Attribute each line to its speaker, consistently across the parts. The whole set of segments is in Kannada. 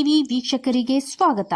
Speaker 1: ಟಿವಿ ವೀಕ್ಷಕರಿಗೆ ಸ್ವಾಗತ.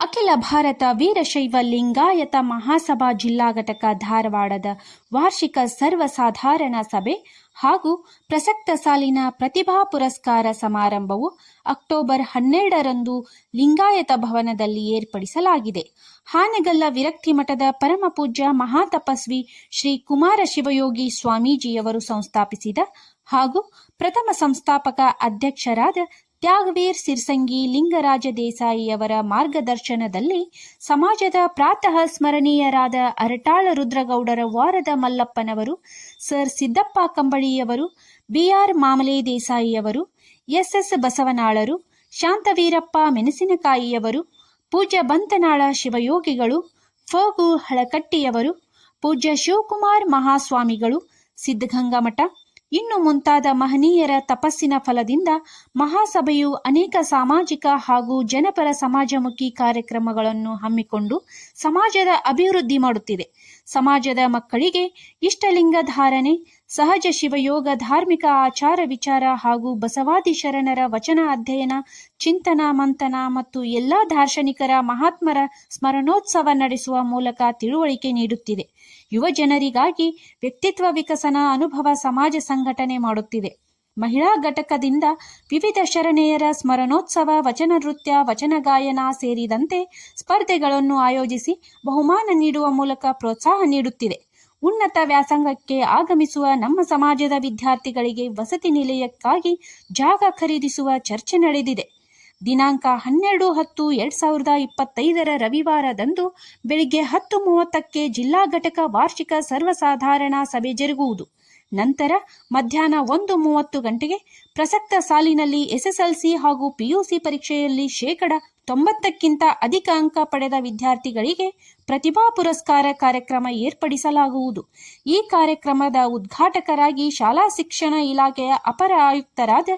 Speaker 1: ಅಖಿಲ ಭಾರತ ವೀರಶೈವ ಲಿಂಗಾಯತ ಮಹಾಸಭಾ ಜಿಲ್ಲಾ ಘಟಕ ಧಾರವಾಡದ ವಾರ್ಷಿಕ ಸರ್ವಸಾಧಾರಣ ಸಭೆ ಹಾಗೂ ಪ್ರಸಕ್ತ ಸಾಲಿನ ಪ್ರತಿಭಾ ಪುರಸ್ಕಾರ ಸಮಾರಂಭವು ಅಕ್ಟೋಬರ್ ಹನ್ನೆರಡರಂದು ಲಿಂಗಾಯತ ಭವನದಲ್ಲಿ ಏರ್ಪಡಿಸಲಾಗಿದೆ. ಹಾನಗಲ್ಲ ವಿರಕ್ತಿ ಮಠದ ಪರಮಪೂಜ್ಯ ಮಹಾತಪಸ್ವಿ ಶ್ರೀ ಕುಮಾರ ಶಿವಯೋಗಿ ಸ್ವಾಮೀಜಿಯವರು ಸಂಸ್ಥಾಪಿಸಿದ ಹಾಗೂ ಪ್ರಥಮ ಸಂಸ್ಥಾಪಕ ಅಧ್ಯಕ್ಷರಾದ ತ್ಯಾಗವೀರ್ ಸಿರ್ಸಂಗಿ ಲಿಂಗರಾಜ ದೇಸಾಯಿಯವರ ಮಾರ್ಗದರ್ಶನದಲ್ಲಿ ಸಮಾಜದ ಪ್ರಾತಃ ಸ್ಮರಣೀಯರಾದ ಅರಟಾಳ ರುದ್ರಗೌಡರ ವಾರದ ಮಲ್ಲಪ್ಪನವರು, ಸರ್ ಸಿದ್ದಪ್ಪ ಕಂಬಳಿಯವರು, ಬಿಆರ್ ಮಾಮಲೆ ದೇಸಾಯಿಯವರು, ಎಸ್ಎಸ್ ಬಸವನಾಳರು, ಶಾಂತವೀರಪ್ಪ ಮೆಣಸಿನಕಾಯಿಯವರು, ಪೂಜ್ಯ ಬಂತನಾಳ ಶಿವಯೋಗಿಗಳು, ಫಗು ಹಳಕಟ್ಟಿಯವರು, ಪೂಜ್ಯ ಶಿವಕುಮಾರ್ ಮಹಾಸ್ವಾಮಿಗಳು, ಸಿದ್ಧಗಂಗಾ ಮಠ ಇನ್ನು ಮುಂತಾದ ಮಹನೀಯರ ತಪಸ್ಸಿನ ಫಲದಿಂದ ಮಹಾಸಭೆಯು ಅನೇಕ ಸಾಮಾಜಿಕ ಹಾಗೂ ಜನಪರ ಸಮಾಜಮುಖಿ ಕಾರ್ಯಕ್ರಮಗಳನ್ನು ಹಮ್ಮಿಕೊಂಡು ಸಮಾಜದ ಅಭಿವೃದ್ಧಿ ಮಾಡುತ್ತಿದೆ. ಸಮಾಜದ ಮಕ್ಕಳಿಗೆ ಇಷ್ಟಲಿಂಗ ಧಾರಣೆ ಸಹಜ ಶಿವಯೋಗ, ಧಾರ್ಮಿಕ ಆಚಾರ ವಿಚಾರ ಹಾಗೂ ಬಸವಾದಿ ಶರಣರ ವಚನ ಅಧ್ಯಯನ, ಚಿಂತನ, ಮಂಥನ ಮತ್ತು ಎಲ್ಲ ದಾರ್ಶನಿಕರ ಮಹಾತ್ಮರ ಸ್ಮರಣೋತ್ಸವ ನಡೆಸುವ ಮೂಲಕ ತಿಳುವಳಿಕೆ ನೀಡುತ್ತಿದೆ. ಯುವ ಜನರಿಗಾಗಿ ವ್ಯಕ್ತಿತ್ವ ವಿಕಸನ ಅನುಭವ ಸಮಾಜ ಸಂಘಟನೆ ಮಾಡುತ್ತಿದೆ. ಮಹಿಳಾ ಘಟಕದಿಂದ ವಿವಿಧ ಶರಣೆಯರ ಸ್ಮರಣೋತ್ಸವ, ವಚನ ನೃತ್ಯ, ವಚನ ಗಾಯನ ಸೇರಿದಂತೆ ಸ್ಪರ್ಧೆಗಳನ್ನು ಆಯೋಜಿಸಿ ಬಹುಮಾನ ನೀಡುವ ಮೂಲಕ ಪ್ರೋತ್ಸಾಹ ನೀಡುತ್ತಿದೆ. ಉನ್ನತ ವ್ಯಾಸಂಗಕ್ಕೆ ಆಗಮಿಸುವ ನಮ್ಮ ಸಮಾಜದ ವಿದ್ಯಾರ್ಥಿಗಳಿಗೆ ವಸತಿ ನಿಲಯಕ್ಕಾಗಿ ಜಾಗ ಖರೀದಿಸುವ ಚರ್ಚೆ ನಡೆದಿದೆ. ದಿನಾಂಕ ಹನ್ನೆರಡು ಹತ್ತು ಎರಡ್ ಸಾವಿರದ ಇಪ್ಪತ್ತೈದರ ರವಿವಾರದಂದು ಬೆಳಿಗ್ಗೆ ಹತ್ತು ಮೂವತ್ತಕ್ಕೆ ಜಿಲ್ಲಾ ಘಟಕ ವಾರ್ಷಿಕ ಸರ್ವಸಾಧಾರಣ ಸಭೆ ಜರುಗುವುದು. ನಂತರ ಮಧ್ಯಾಹ್ನ ಒಂದು ಮೂವತ್ತು ಗಂಟೆಗೆ ಪ್ರಸಕ್ತ ಸಾಲಿನಲ್ಲಿ ಎಸ್ಎಸ್ಎಲ್ಸಿ ಹಾಗೂ ಪಿಯುಸಿ ಪರೀಕ್ಷೆಯಲ್ಲಿ ಶೇಕಡ ತೊಂಬತ್ತಕ್ಕಿಂತ ಅಧಿಕ ಅಂಕ ಪಡೆದ ವಿದ್ಯಾರ್ಥಿಗಳಿಗೆ ಪ್ರತಿಭಾ ಪುರಸ್ಕಾರ ಕಾರ್ಯಕ್ರಮ ಏರ್ಪಡಿಸಲಾಗುವುದು. ಈ ಕಾರ್ಯಕ್ರಮದ ಉದ್ಘಾಟಕರಾಗಿ ಶಾಲಾ ಶಿಕ್ಷಣ ಇಲಾಖೆಯ ಅಪರ ಆಯುಕ್ತರಾದ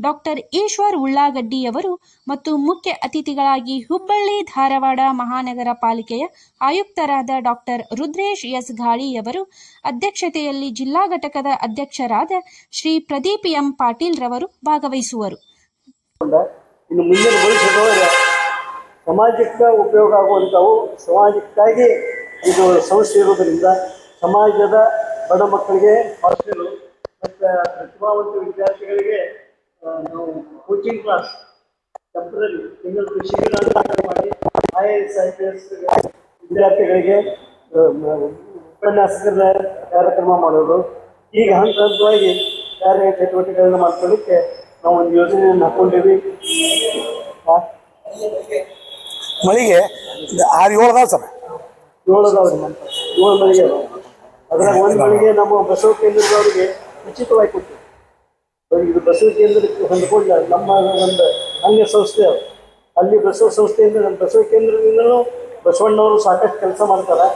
Speaker 1: ಡಾಕ್ಟರ್ ಈಶ್ವರ್ ಉಳ್ಳಾಗಡ್ಡಿಯವರು ಮತ್ತು ಮುಖ್ಯ ಅತಿಥಿಗಳಾಗಿ ಹುಬ್ಬಳ್ಳಿ, ಧಾರವಾಡ ಮಹಾನಗರ ಪಾಲಿಕೆಯ ಆಯುಕ್ತರಾದ ಡಾಕ್ಟರ್ ರುದ್ರೇಶ್ ಎಸ್. ಘಾಳಿಯವರು ಅಧ್ಯಕ್ಷತೆಯಲ್ಲಿ ಜಿಲ್ಲಾ ಘಟಕದ ಅಧ್ಯಕ್ಷರಾದ ಶ್ರೀ ಪ್ರದೀಪ್ ಎಂ. ಪಾಟೀಲ್ ರವರು ಭಾಗವಹಿಸುವರು.
Speaker 2: ಸಮಾಜಕ್ಕೆ ಉಪಯೋಗ ಆಗುವಂಥವು ಸಮಾಜಕ್ಕಾಗಿ ಇದು ಸಂಸ್ಥೆ ಇರೋದರಿಂದ ಸಮಾಜದ ಬಡ ಮಕ್ಕಳಿಗೆ ಹಾಸ್ಟೆಲು ಮತ್ತು ಪ್ರತಿಭಾವಂತ ವಿದ್ಯಾರ್ಥಿಗಳಿಗೆ ನಾವು ಕೋಚಿಂಗ್ ಕ್ಲಾಸ್ ಟೆಂಪ್ರರಿ ತಿಂಗಳು ಶಿಬಿರ ಮಾಡಿ I A S I P S ವಿದ್ಯಾರ್ಥಿಗಳಿಗೆ ಉಪನ್ಯಾಸಕರ ಕಾರ್ಯಕ್ರಮ ಮಾಡೋದು. ಈಗ ಹಂತ ಹಂತವಾಗಿ ಕಾರ್ಯ ಚಟುವಟಿಕೆಗಳನ್ನ ಮಾಡ್ಕೊಳ್ಳಿಕ್ಕೆ ನಾವು ಒಂದು ಯೋಜನೆಯನ್ನು ಹಾಕ್ಕೊಂಡಿವಿ
Speaker 3: ಮಳಿಗೆ ಆರು ಏಳು ಅದಾವ ಸರ್.
Speaker 2: ಏಳು ಅದಾವ್ರಿ ಏಳು ಮಳಿಗೆ ಅದಾವ. ಅದ್ರಾಗ ಒಂದು ಮಳಿಗೆ ನಮ್ಮ ಬಸವ ಕೇಂದ್ರದವ್ರಿಗೆ ಉಚಿತವಾಗಿ ಕೊಡ್ತೀವಿ ಇದು ಬಸವ ಕೇಂದ್ರಕ್ಕೆ ಹೊಂದ್ಕೊಂಡ ನಮ್ಮ ಒಂದು ಅಂಗ ಸಂಸ್ಥೆ ಅಲ್ಲಿ ಬಸವ ಸಂಸ್ಥೆಯಿಂದ ನಮ್ಮ ಬಸವ ಕೇಂದ್ರದಿಂದಲೂ ಬಸವಣ್ಣವರು ಸಾಕಷ್ಟು ಕೆಲಸ ಮಾಡ್ತಾರೆ.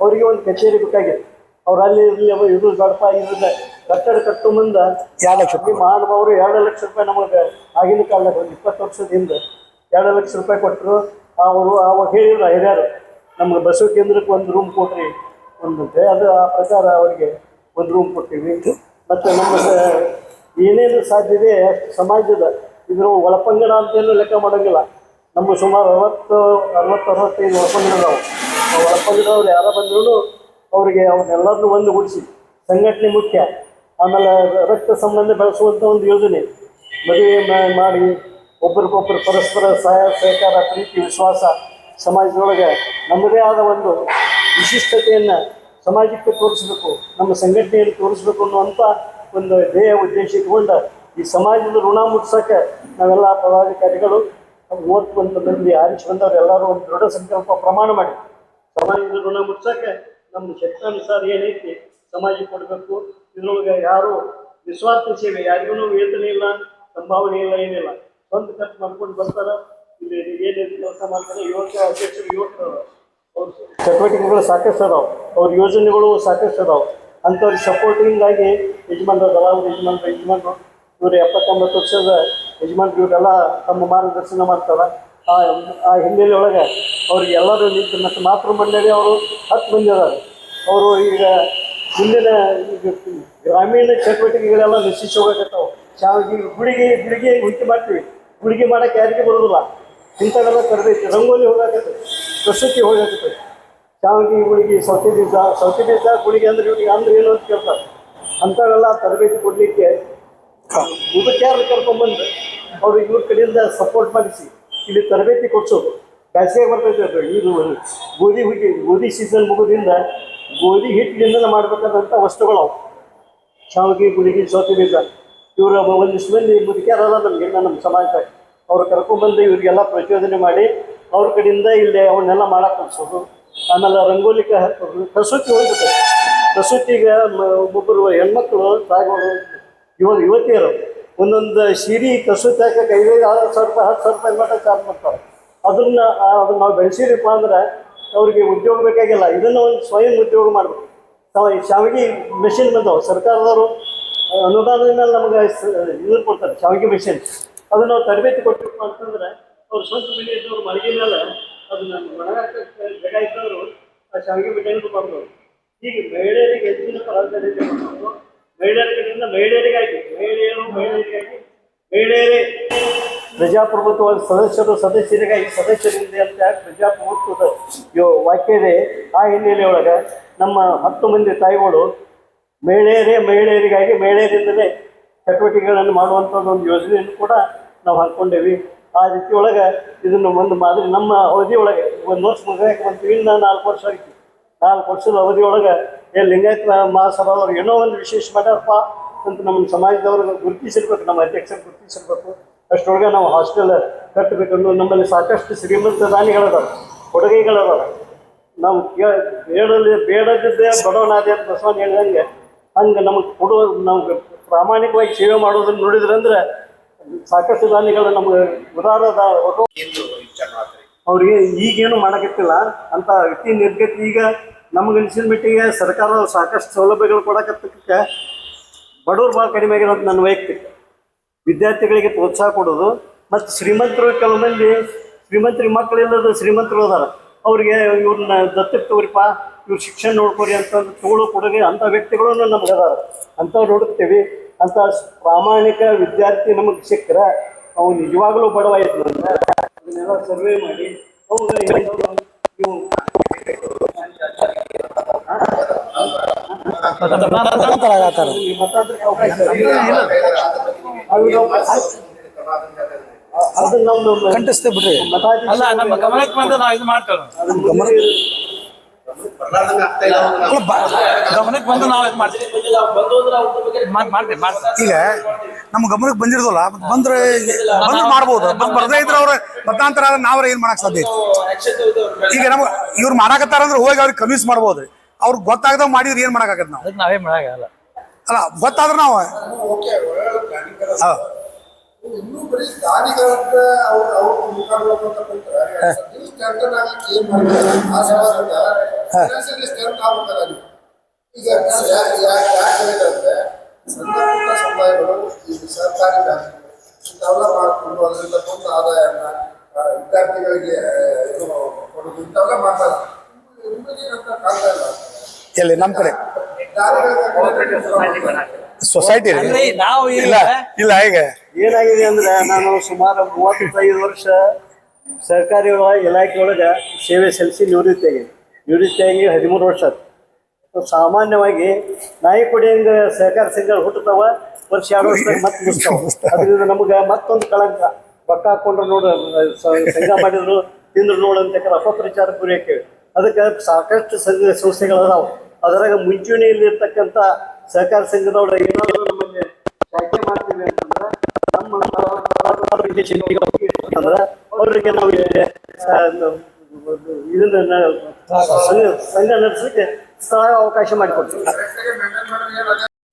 Speaker 2: ಅವರಿಗೆ ಒಂದು ಕಚೇರಿ ಬೇಕಾಗಿತ್ತು. ಅವ್ರು ಅಲ್ಲಿ ಇರಲಿ ಇದು ಗಡಪ ಇರದ ಕಟ್ಟಡ ಕಟ್ಟು ಮುಂದೆ
Speaker 3: ಎರಡು ಲಕ್ಷ
Speaker 2: ರೂಪಾಯಿ. ಎರಡು ಲಕ್ಷ ರೂಪಾಯಿ ನಮಗೆ ಆಗಿನ ಕಾಲದಾಗ ಒಂದು ಇಪ್ಪತ್ತು ವರ್ಷದಿಂದ ಎರಡು ಲಕ್ಷ ರೂಪಾಯಿ ಕೊಟ್ಟರು ಅವರು ಅವಾಗ ಹೇಳಿದ್ರು ಹಿರಿಯರು, ನಮ್ಗೆ ಬಸವ ಕೇಂದ್ರಕ್ಕೆ ಒಂದು ರೂಮ್ ಕೊಟ್ರಿ ಒಂದಂತೆ ಅದು ಆ ಪ್ರಕಾರ ಅವರಿಗೆ ಒಂದು ರೂಮ್ ಕೊಟ್ಟಿವಿ. ಮತ್ತು ನಮ್ಮ ಏನೇನು ಇದೆ ಸಮಾಜದ ಇದ್ರ ಒಳಪಂಗಡ ಅಂತೇನು ಲೆಕ್ಕ ಮಾಡೋಂಗಿಲ್ಲ. ನಮ್ಮ ಸುಮಾರು ಅರವತ್ತು ಅರವತ್ತು, ಅರವತ್ತೈದು ಅದಾವು ಆ ಒಳಪಂಗಡವ್ರು ಯಾರ ಬಂದ್ರೂ ಅವರಿಗೆ ಅವ್ರನ್ನೆಲ್ಲರನ್ನೂ ಒಂದುಗೂಡಿಸಿ ಸಂಘಟನೆ ಮುಖ್ಯ. ಆಮೇಲೆ ರಕ್ತ ಸಂಬಂಧ ಬೆಳೆಸುವಂಥ ಒಂದು ಯೋಜನೆ. ಮದುವೆ ಮಾಡಿ ಒಬ್ರಿಗೊಬ್ರು ಪರಸ್ಪರ ಸಹಾಯ, ಸಹಕಾರ, ಪ್ರೀತಿ, ವಿಶ್ವಾಸ ಸಮಾಜದೊಳಗೆ ನಮ್ಮದೇ ಆದ ಒಂದು ವಿಶಿಷ್ಟತೆಯನ್ನು ಸಮಾಜಕ್ಕೆ ತೋರಿಸ್ಬೇಕು, ನಮ್ಮ ಸಂಘಟನೆಯಲ್ಲಿ ತೋರಿಸ್ಬೇಕು ಅನ್ನುವಂಥ ಒಂದು ಧ್ಯೇಯ ಉದ್ದೇಶ ಇಟ್ಕೊಂಡು ಈ ಸಮಾಜದ ಋಣ ಮುಟ್ಸೋಕ್ಕೆ ನಾವೆಲ್ಲ ಪದಾಧಿಕಾರಿಗಳು ಮೂವತ್ತೊಂದು ಮಂದಿ ಆರಿಸಿ ಬಂದವರು ಎಲ್ಲರೂ ಒಂದು ದೃಢ ಸಂಕಲ್ಪ ಪ್ರಮಾಣ ಮಾಡಿ. ಸಮಾಜದ ಋಣ ಮುಟ್ಸೋಕ್ಕೆ ನಮ್ಮ ಶಕ್ತಾನುಸಾರ ಏನೈತಿ ಸಮಾಜ ಕೊಡಬೇಕು, ಇದರೊಳಗೆ ಯಾರು ನಿಸ್ವಾರ್ಥ ಸೇವೆ, ಯಾರಿಗೂ ವೇತನ ಇಲ್ಲ, ಸಂಭಾವನೆ ಇಲ್ಲ, ಏನಿಲ್ಲ. ಸ್ವಂತ ಖರ್ಚು ಮಾಡ್ಕೊಂಡು ಬರ್ತಾರ. ಇಲ್ಲಿ ಏನೇನು ಕೆಲಸ ಮಾಡ್ತಾರೆ, ಯುವಕ ಅಧ್ಯಕ್ಷರು ಅವ್ರ ಚಟುವಟಿಕೆಗಳು ಸಾಕಷ್ಟು ಅದಾವೆ. ಅವ್ರ ಯೋಜನೆಗಳು ಸಾಕಷ್ಟು ಅದಾವ. ಅಂಥವ್ರಿಗೆ ಸಪೋರ್ಟಿಂಗಾಗಿ ಯಜಮಾನ್ರು ಅದಾವ ಅವ್ರ ಯಜಮಾನ್ರು ಯಜಮಾನ್ರು. ಇವರು ಎಪ್ಪತ್ತೊಂಬತ್ತು ವರ್ಷದ ಯಜಮಾನ್ರು, ಇವರೆಲ್ಲ ತಮ್ಮ ಮಾರ್ಗದರ್ಶನ ಮಾಡ್ತಾರೆ. ಆ ಆ ಹಿನ್ನೆಲೆ ಒಳಗೆ ಅವ್ರಿಗೆ ಎಲ್ಲರೂ ನಿಂತು ಮತ್ತು ಮಾತೃ ಮಂಡಳಿ ಅವರು ಹತ್ತು ಮಂದಿ ಅದಾರ. ಅವರು ಈಗ ಮುಂದಿನ ಗ್ರಾಮೀಣ ಚಟುವಟಿಕೆಗಳೆಲ್ಲ ನಶಿಸಿ ಹೋಗಕತ್ತಾವ. ಶಾವಿಗೆ ಗುಳಿಗೆ ಗುಡಿಗೆ ಉಂಟು ಮಾಡ್ತೀವಿ. ಗುಳಿಗೆ ಮಾಡಕ್ಕೆ ಯಾರಿಗೆ ಬರೋದಿಲ್ಲ ಇಂಥವೆಲ್ಲ ತರಬೇತಿ ರಂಗೋಲಿ ಹೋಗಾಕತ್ತೆ ಕಸೂತಿ ಹೋಗಾಕತ್ತೆ. ಶಾವಿಗೆ ಗುಳಿಗೆ ಸೌತಿ ದಿವಸ ಸೌತಿ ಬೀಜ ಗುಳಿಗೆ ಅಂದ್ರೆ ಇವ್ರಿಗೆ ಅಂದ್ರೆ ಏನು ಅಂತ ಕೇಳ್ತಾರೆ. ಅಂಥವೆಲ್ಲ ತರಬೇತಿ ಕೊಡಲಿಕ್ಕೆ ಮುದುಕ್ಯಾರು ಕರ್ಕೊಂಡ್ಬಂದು ಅವ್ರು ಇವ್ರ ಕಡೆಯಿಂದ ಸಪೋರ್ಟ್ ಮಾಡಿಸಿ ಇಲ್ಲಿ ತರಬೇತಿ ಕೊಡಿಸೋದು. ಬೇಸಿಗೆ ಬರ್ತೈತೆ ಅದು ಇದು ಗೋಧಿ ಹುಗಿ ಗೋಧಿ ಸೀಸನ್ ಮುಗೋದ್ರಿಂದ ಗೋಧಿ ಹಿಟ್ಟಿನಿಂದ ಮಾಡ್ಬೇಕಾದಂಥ ವಸ್ತುಗಳು ಅವು. ಶಾವಿಗೆ ಗುಳಿಗೆ ಸೌತಿ ಬೀಜ ಇವರ ಒಂದಿಷ್ಟು ಮಂದಿ ಮುದುಕ್ಯಾರಲ್ಲ ನಮಗೆ ನಮ್ಮ ಸಮಾಜ. ಅವ್ರು ಕರ್ಕೊಂಡ್ಬಂದು ಇವರಿಗೆಲ್ಲ ಪ್ರಚೋದನೆ ಮಾಡಿ ಅವ್ರ ಕಡೆಯಿಂದ ಇಲ್ಲಿ ಅವನ್ನೆಲ್ಲ ಮಾಡಕ್ಕೆ ಕಲಿಸೋದು ಆಮೇಲೆ ರಂಗೋಲಿ ಹಾಕೋದು ಕಸೂತಿ ಹೋಗ್ಬಿಟ್ಟು ಕಸೂತಿಗೆ ಒಬ್ಬೊಬ್ಬರು ಹೆಣ್ಮಕ್ಳು ತಾಯಿಗಳು ಯುವ ಯುವತಿಯರು, ಒಂದೊಂದು ಸೀರೆ ಕಸೂತಿ ಹಾಕಕ್ಕೆ ಐದೈದು ಆರು ಸಾವಿರ ರೂಪಾಯಿ, ಹತ್ತು ಸಾವಿರ ರೂಪಾಯಿ ಮಟ್ಟ ಚಾರ್ಜ್ ಮಾಡ್ತಾರೆ. ಅದನ್ನು ಅದನ್ನು ನಾವು ಬೆಳೆಸಿರಿಪ್ಪ ಅಂದ್ರೆ ಅವ್ರಿಗೆ ಉದ್ಯೋಗ ಬೇಕಾಗಿಲ್ಲ. ಇದನ್ನು ಒಂದು ಸ್ವಯಂ ಉದ್ಯೋಗ ಮಾಡಬೇಕು. ಶಾವಿಗೆ ಮೆಷಿನ್ ಬಂದವು, ಸರ್ಕಾರದವರು ಅನುದಾನದ ನಮ್ಗೆ ನಮಗೆ ಇದು ಕೊಡ್ತಾರೆ, ಶಾವಿಗೆ ಮಿಷನ್ ಅದನ್ನ ನಾವು ತರಬೇತಿ ಕೊಟ್ಟಿಪ್ಪ ಅಂತಂದ್ರೆ ಅವ್ರು ಸ್ವಂತ ಮನೆ ಇದ್ದವ್ರು ಮಳಿಗೆ ಮೇಲೆ ಅದನ್ನ ಒಣಗಾಕ ಜಾಗ ಆ ಶಾವಿಗೆ ಮಿಷನ್ ಮಾಡಿದ್ರು ಈಗ ಮಹಿಳೆಯರಿಗೆ ಹೆಚ್ಚಿನ ಪ್ರಾಧಾನ್ಯತೆ ಮಹಿಳೆಯರ ಕಡೆಯಿಂದ ಮಹಿಳೆಯರಿಗಾಗಿ, ಮಹಿಳೆಯರು ಮಹಿಳೆಯರಿಗಾಗಿ, ಮಹಿಳೆಯರೇ ಪ್ರಜಾಪ್ರಭುತ್ವದ ಸದಸ್ಯರು ಸದಸ್ಯರಿಗಾಗಿ, ಸದಸ್ಯರಿಂದ ಅಂತ ಪ್ರಜಾಪ್ರಭುತ್ವದ ವಾಕ್ಯ ಇದೆ ಆ ಹಿನ್ನೆಲೆಯೊಳಗೆ ನಮ್ಮ ಹತ್ತು ಮಂದಿ ತಾಯಿಗಳು ಮಹಿಳೆಯರೇ ಮಹಿಳೆಯರಿಗಾಗಿ ಮಹಿಳೆಯರಿಂದಲೇ ಚಟುವಟಿಕೆಗಳನ್ನು ಮಾಡುವಂಥದ್ದು ಒಂದು ಯೋಜನೆಯನ್ನು ಕೂಡ ನಾವು ಹಾಕ್ಕೊಂಡೇವಿ. ಆ ರೀತಿ ಒಳಗೆ ಇದನ್ನು ಒಂದು ಮಾದರಿ ನಮ್ಮ ಅವಧಿ ಒಳಗೆ ಒಂದು ವರ್ಷ ಒಂದು ಬಂತೀವಿ ಇನ್ನು ನಾಲ್ಕು ವರ್ಷ ಆಯ್ತು. ನಾಲ್ಕು ವರ್ಷದ ಅವಧಿ ಒಳಗೆ ಏ ಲಿಂಗಾಯತ ಮಹಾಸಭಾದವ್ರು ಏನೋ ಒಂದು ವಿಶೇಷ ಮಾಡ್ಯಾರಪ್ಪ ಅಂತ ನಮ್ಮ ಸಮಾಜದವ್ರಿಗೆ ಗುರುತಿಸಿರ್ಬೇಕು, ನಮ್ಮ ಅಧ್ಯಕ್ಷರು ಗುರುತಿಸಿರ್ಬೇಕು. ಅಷ್ಟರೊಳಗೆ ನಾವು ಹಾಸ್ಟೆಲ್ ಕಟ್ಟಬೇಕಂದು ನಮ್ಮಲ್ಲಿ ಸಾಕಷ್ಟು ಶ್ರೀಮಂತ ದಾನಿಗಳದಾವ, ಕೊಡುಗೆಗಳದಾವ. ನಾವು ಬೇಡಲ್ಲಿ ಬೇಡದಿದ್ದೇ ಬಡವನಾದೆ ಅಂತ ಹೇಳಿದಂಗೆ ಹಂಗೆ ನಮಗೆ ಕೊಡೋ ನಮ್ಗೆ ಪ್ರಾಮಾಣಿಕವಾಗಿ ಸೇವೆ ಮಾಡೋದನ್ನ ನೋಡಿದ್ರಂದ್ರೆ ಸಾಕಷ್ಟು ದಾನಿಗಳು ನಮ್ಗೆ ಉದಾಹರಣದ ಅವ್ರಿಗೆ ಈಗೇನು ಮಾಡಕತ್ತಿಲ್ಲ. ಅಂತ ವ್ಯಕ್ತಿ ನಿರ್ಗತಿ ಈಗ ನಮ್ಗೆ ಅನಿಸಿದ ಮಟ್ಟಿಗೆ ಸರ್ಕಾರ ಸಾಕಷ್ಟು ಸೌಲಭ್ಯಗಳು ಕೊಡಕತ್ತಕ್ಕೆ ಬಡವ್ರು ಭಾಳ ಕಡಿಮೆ ಆಗಿರೋದು ನನ್ನ ವೈಯಕ್ತಿಕ. ವಿದ್ಯಾರ್ಥಿಗಳಿಗೆ ಪ್ರೋತ್ಸಾಹ ಕೊಡೋದು. ಮತ್ತು ಶ್ರೀಮಂತರು ಕೆಲವು ಮಂದಿ ಶ್ರೀಮಂತರಿಗೆ ಮಕ್ಕಳಿಲ್ಲದ ಶ್ರೀಮಂತರು ಅದಾರ. ಅವ್ರಿಗೆ ಇವ್ರನ್ನ ದತ್ತಿ ತಗೋರಿಪ್ಪ ಇವ್ರು ಶಿಕ್ಷಣ ನೋಡ್ಕೊರಿ ಅಂತ ತಗೊಳ್ಳೋ ಕೊಡುಗೆ ಅಂಥ ವ್ಯಕ್ತಿಗಳನ್ನು ನಮ್ಗೆ ಅದಾರ ಅಂಥವ್ರು ನೋಡುತ್ತೇವೆ ಅಂಥ ಪ್ರಾಮಾಣಿಕ ವಿದ್ಯಾರ್ಥಿ ನಮಗೆ ಸಿಕ್ಕರೆ ಅವ್ನು ನಿಜವಾಗ್ಲೂ ಬಡವ ಇತ್ತು ಅಂದ್ರೆ ಅದನ್ನೆಲ್ಲ ಸರ್ವೆ ಮಾಡಿ ಅವುಗಳಿಗೆ ನೀವು ಈ ಮತಾಂತರಕ್ಕೆ ಅವಕಾಶ ಇಲ್ಲ. ಅದು ನಾವು- ಅದನ್ನ ನಾವು ನಮ್ಮ
Speaker 3: ಕಂಠಿಸ್ತೇ ಬಿಡ್ರಿ.
Speaker 4: ಅಲ್ಲ ನಮ್ಮ ಗಮನಕ್ಕೆ ಬಂದ ನಾವು ಇದು ಮಾಡ್ತೇವೆ. ಗಮನಕ್ಕೆ ಬಂದು ನಾವು ಇದು ಮಾಡ್ತೀವಿ. ಮಾಡ್- ಮಾಡ್ತೇವೆ ಮಾಡ್ತೇವೆ.
Speaker 3: ಈಗ ನಮ್ಮ ಗಮನಕ್ಕೆ ಬಂದಿರೋದಲ್ಲ ಬಂದ್ರೆ ಬಂದ್ರೆ ಮಾಡ್ಬೋದು. ಬಂದ್ ಬರ್ದೇ ಇದ್ರೆ ಅವ್ರ ಮತಾಂತರ ಆದ್ರೆ ನಾವ್ರ ಏನ್ ಮಾಡಕ್ ಸಾಧ್ಯ ಈಗ ನಮ್ಗೆ ಇವ್ರು ಮಾಡಾಕತ್ತಾರ ಅಂದ್ರೆ ಹೋಗಿ ಅವ್ರಿಗೆ ಕನ್ವಿನ್ಸ್ ಮಾಡ್ಬೋದು. ಅವ್ರಿಗೆ ಗೊತ್ತಾಗದ ಮಾಡಿದ್ರೆ ಏನ್ ಮಾಡಕ್ಕಾಗತ್ತೆ ನಾವು?
Speaker 4: ಅದಕ್ಕೆ ನಾವೇ ಮಾಡಾಗಲ್ಲ
Speaker 3: ಅಲ್ಲ ಗೊತ್ತಾದ್ರೆ ನಾವು ಹಾ.
Speaker 5: ಇನ್ನೂ ಬರೀ ದಾನಿಗಳಂತ ಅವ್ರ ಅವ್ರ ಮುಖಾಂತರ ಬಂದ್ರೆ ಸ್ಟ್ಯಾಂಡರ್ಡ್ ಆಗ್ಲಿಕ್ಕೆ ಏನ್ ಮಾಡ್ತಾರೆ ಆ ಸಮಾಜದ ಸ್ಟ್ಯಾಂಡರ್ಡ್ ಈಗ ಯಾಕೆ ಹೇಳಿದ್ರೆ ಸಣ್ಣ ಪುಟ್ಟ ಸಮುದಾಯಗಳು ಈ ಸರ್ಕಾರಿ ಬ್ಯಾಂಕ್ ಇಂಥವೆಲ್ಲ ಮಾಡಿಕೊಂಡು ಅದರಿಂದ ಬಂದ ಆದಾಯನ ವಿದ್ಯಾರ್ಥಿಗಳಿಗೆ ಇದು ಕೊಡೋದು ಇಂಥವೆಲ್ಲ ಮಾಡ್ತಾರೆ. ಕಾಣ್ತಾ ಇಲ್ಲ?
Speaker 3: ಎಲ್ಲಿ ನಮ್ಮ ಕಡೆ?
Speaker 5: ದಾನಿಗಳಿಗೆ
Speaker 3: ಸೊಸೈಟಿ
Speaker 4: ಅಂದ್ರೆ ನಾವು
Speaker 3: ಇಲ್ಲ ಇಲ್ಲ ಈಗ
Speaker 2: ಏನಾಗಿದೆ ಅಂದ್ರೆ ನಾನು ಸುಮಾರು ಮೂವತ್ತೈದು ವರ್ಷ ಸರ್ಕಾರಿ ಇಲಾಖೆಯೊಳಗೆ ಇಲಾಖೆ ಒಳಗೆ ಸೇವೆ ಸಲ್ಲಿಸಿ ನಿವೃತ್ತಿಯಾಗಿ ನಿವೃತ್ತಿಯಾಗಿ ಹದಿಮೂರು ವರ್ಷ ಸಾಮಾನ್ಯವಾಗಿ ನಾಯಿ ಕೊಡಿಯಂಗೆ ಸಹಕಾರ ಸಂಘಗಳು ಹುಟ್ಟುತ್ತಾವ ವರ್ಷ ಎರಡು ವರ್ಷ ಮತ್ತೆ ಮುಗಿಸ್ತಾವ ಅದರಿಂದ ನಮ್ಗೆ ಮತ್ತೊಂದು ಕಳಂಕ. ಪಕ್ಕ ಹಾಕೊಂಡ್ರು ನೋಡು ಸಂಘ ಮಾಡಿದ್ರು ತಿಂದ್ರು ನೋಡು ಅಂತ ಅಪಪ್ರಚಾರ ಗುರಿ ಹಾಕೇವಿ ಅದಕ್ಕೆ ಸಾಕಷ್ಟು ಸಂಘ ಸಂಸ್ಥೆಗಳು ಅದಾವ ಅದರಾಗ ಮುಂಚೂಣಿಯಲ್ಲಿ ಇರ್ತಕ್ಕಂಥ ಸಹಕಾರ ಸಂಘದವರ ಏನಾದ್ರೂ ನಮಗೆ ಶಾಖೆ ಮಾಡ್ತೀವಿ ಅಂತಂದ್ರೆ ನಮ್ಮ ಅವರಿಗೆ ನಾವು ಇಲ್ಲಿ, ಇದನ್ನ ಸಂಘ ಸಂಘ ನಡೆಸಲಿಕ್ಕೆ ಸ್ಥಳ ಅವಕಾಶ ಮಾಡಿಕೊಡ್ತೀವಿ.